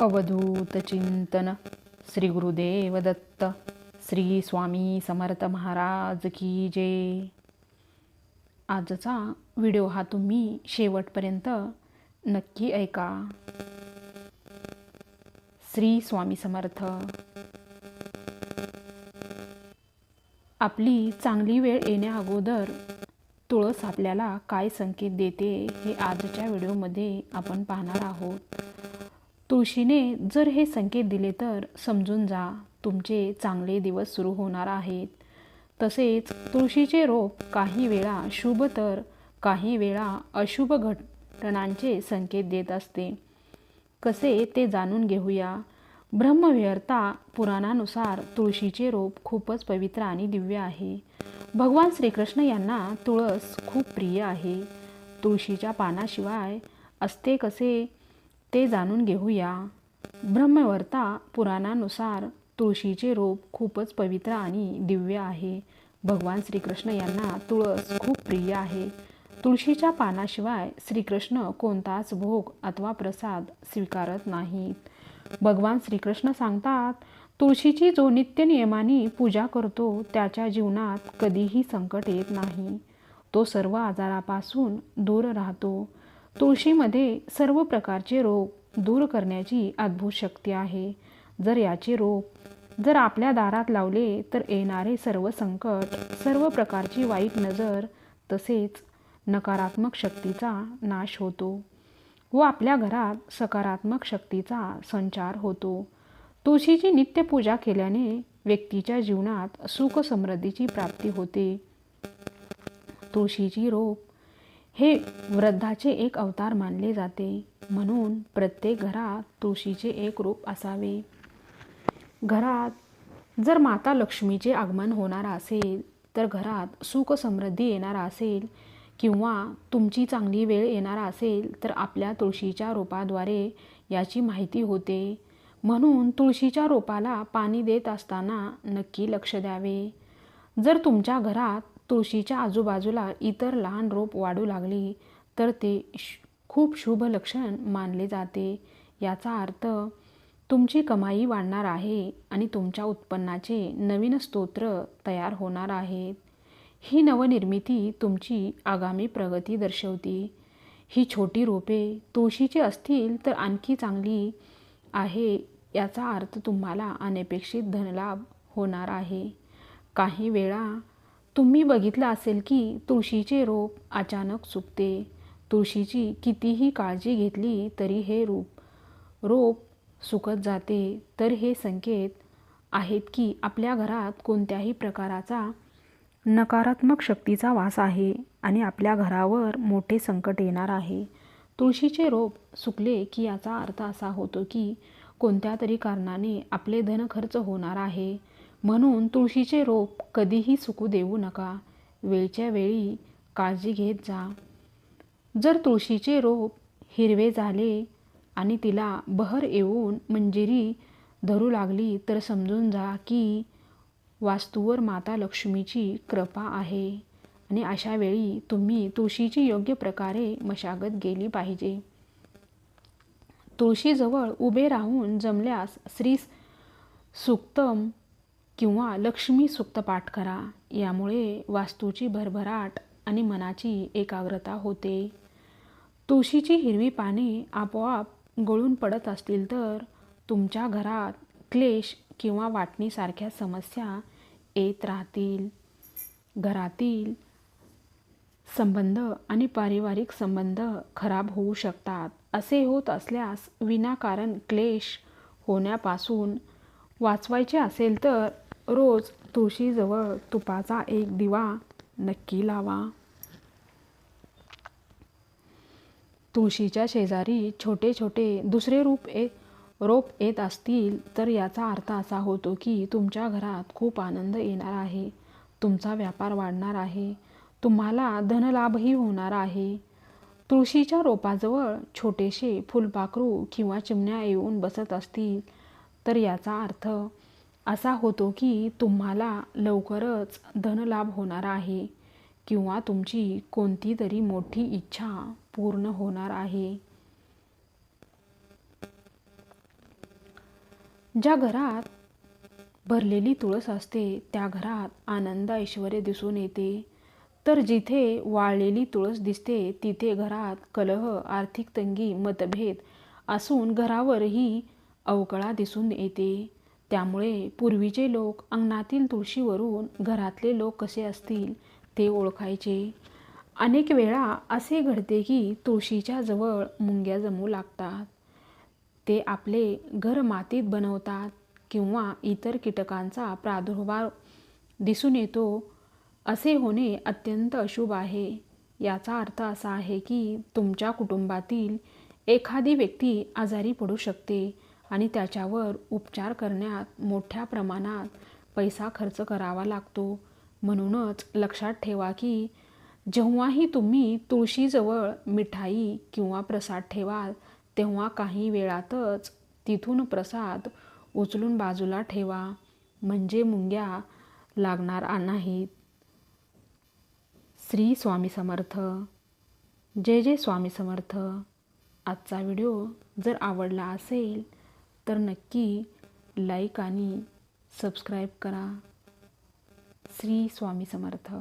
अवधूत चिंतन श्री गुरुदेव दत्त श्री स्वामी समर्थ महाराज की जय। आजचा व्हिडिओ हा तुम्ही शेवटपर्यंत नक्की ऐका. श्री स्वामी समर्थ। आपली चांगली वेळ येण्या अगोदर तुळस आपल्याला काय संकेत देते हे आजच्या व्हिडिओमध्ये आपण पाहणार आहोत. तुळशीने जर हे संकेत दिले तर समजून जा तुमचे चांगले दिवस सुरू होणार आहेत. तसेच तुळशीचे रोप काही वेळा शुभ तर काही वेळा अशुभ घटनांचे संकेत देत असते. कसे ते जाणून घेऊया. ब्रह्मविहर्ता पुराणानुसार तुळशीचे रोप खूपच पवित्र आणि दिव्य आहे. भगवान श्रीकृष्ण यांना तुळस खूप प्रिय आहे. तुळशीच्या पानाशिवाय असते कसे? ते जाणून घेऊया. ब्रह्मवर्ता पुराणानुसार तुळशीचे रोप खूपच पवित्र आणि दिव्य आहे. भगवान श्रीकृष्ण यांना तुळस खूप प्रिय आहे. तुळशीच्या पानाशिवाय श्रीकृष्ण कोणताच भोग अथवा प्रसाद स्वीकारत नाहीत. भगवान श्रीकृष्ण सांगतात तुळशीची जो नित्य नियमाने पूजा करतो त्याच्या जीवनात कधीही संकट येत नाही. तो सर्व आजारापासून दूर राहतो. तुळशीमध्ये सर्व प्रकारचे रोग दूर करण्याची अद्भुत शक्ती आहे. जर याचे रोप जर आपल्या दारात लावले तर येणारे सर्व संकट सर्व प्रकारची वाईट नजर तसेच नकारात्मक शक्तीचा नाश होतो व आपल्या घरात सकारात्मक शक्तीचा संचार होतो. तुळशीची नित्यपूजा केल्याने व्यक्तीच्या जीवनात सुख समृद्धीची प्राप्ती होते. तुळशीची रोप हे वृद्धाचे एक अवतार मानले जाते. म्हणून प्रत्येक घरात तुळशीचे एक रूप असावे. घरात जर माता लक्ष्मीचे आगमन होणार असेल तर घरात सुख समृद्धी येणार असेल किंवा तुमची चांगली वेळ येणार असेल तर आपल्या तुळशीच्या रोपाद्वारे याची माहिती होते. म्हणून तुळशीच्या रोपाला पाणी देत असताना नक्की लक्ष द्यावे. जर तुमच्या घरात तुळशीच्या आजूबाजूला इतर लहान रोप वाढू लागली तर ते खूप शुभ लक्षण मानले जाते. याचा अर्थ तुमची कमाई वाढणार आहे आणि तुमच्या उत्पन्नाचे नवीन स्तोत्र तयार होणार आहेत. ही नवनिर्मिती तुमची आगामी प्रगती दर्शवते. ही छोटी रोपे तुळशीची असतील तर आणखी चांगली आहे याचा अर्थ तुम्हाला अनपेक्षित धनलाभ होणार आहे. काही वेळा तुम्ही बघितलं असेल की तुळशीचे रोप अचानक चुकते तुळशीची कितीही काळजी घेतली तरी हे रूप रोप सुकत जाते. तर हे संकेत आहेत की आपल्या घरात कोणत्याही प्रकाराचा नकारात्मक शक्तीचा वास आहे आणि आपल्या घरावर मोठे संकट येणार आहे. तुळशीचे रोप सुकले की याचा अर्थ असा होतो की कोणत्या तरी कारणाने आपले धन खर्च होणार आहे. म्हणून तुळशीचे रोप कधीही सुकू देऊ नका. वेळच्या वेळी काळजी घेत जा. जर तुळशीचे रोप हिरवे झाले आणि तिला बहर येऊन मंजिरी धरू लागली तर समजून जा की वास्तूवर माता लक्ष्मीची कृपा आहे आणि अशा वेळी तुम्ही तुळशीची योग्य प्रकारे मशागत गेली पाहिजे. तुळशीजवळ उभे राहून जमल्यास श्री सुक्तम किंवा लक्ष्मी सुक्त पाठ करा. यामुळे वास्तूची भरभराट आणि मनाची एकाग्रता होते. तुळशीची हिरवी पाने आपोआप गळून पडत असतील तर तुमच्या घरात क्लेश किंवा वाटणीसारख्या समस्या येत राहतील. घरातील संबंध आणि पारिवारिक संबंध खराब होऊ शकतात. असे होत असल्यास विनाकारण क्लेश होण्यापासून वाचवायचे असेल तर रोज तुळशीजवळ तुपाचा एक दिवा नक्की लावा. तुळशीच्या शेजारी छोटे छोटे दुसरे रूप ए रोप येत असतील तर याचा अर्थ असा होतो की तुमच्या घरात खूप आनंद येणार आहे. तुमचा व्यापार वाढणार आहे. तुम्हाला धनलाभही होणार आहे. तुळशीच्या रोपाजवळ छोटेसे फुलपाखरू किंवा चिमण्या येऊन बसत असतील तर याचा अर्थ असा होतो की तुम्हाला लवकरच धनलाभ होणार आहे किंवा तुमची कोणती तरी मोठी इच्छा पूर्ण होणार आहे. ज्या घरात भरलेली तुळस असते त्या घरात आनंद ऐश्वर दिसून येते. तर जिथे वाळलेली तुळस दिसते तिथे घरात कलह आर्थिक तंगी मतभेद असून घरावरही अवकळा दिसून येते. त्यामुळे पूर्वीचे लोक अंगणातील तुळशीवरून घरातले लोक कसे असतील ते ओळखायचे. अनेक वेळा असे घडते की तुळशीच्या जवळ मुंग्या जमू लागतात. ते आपले घर मातीत बनवतात किंवा इतर कीटकांचा प्रादुर्भाव दिसून येतो. असे होणे अत्यंत अशुभ आहे. याचा अर्थ असा आहे की तुमच्या कुटुंबातील एखादी व्यक्ती आजारी पडू शकते. आणि त्याच्यावर उपचार करण्यात मोठ्या प्रमाणात पैसा खर्च करावा लागतो. म्हणूनच लक्षात ठेवा की जेव्हाही तुम्ही तुळशीजवळ मिठाई किंवा प्रसाद ठेवाल तेव्हा काही वेळातच तिथून प्रसाद उचलून बाजूला ठेवा. म्हणजे मुंग्या लागणार नाहीत. श्री स्वामी समर्थ. जय जय स्वामी समर्थ. आजचा व्हिडिओ जर आवडला असेल तर नक्की लाईक आणि सबस्क्राईब करा. श्री स्वामी समर्थ.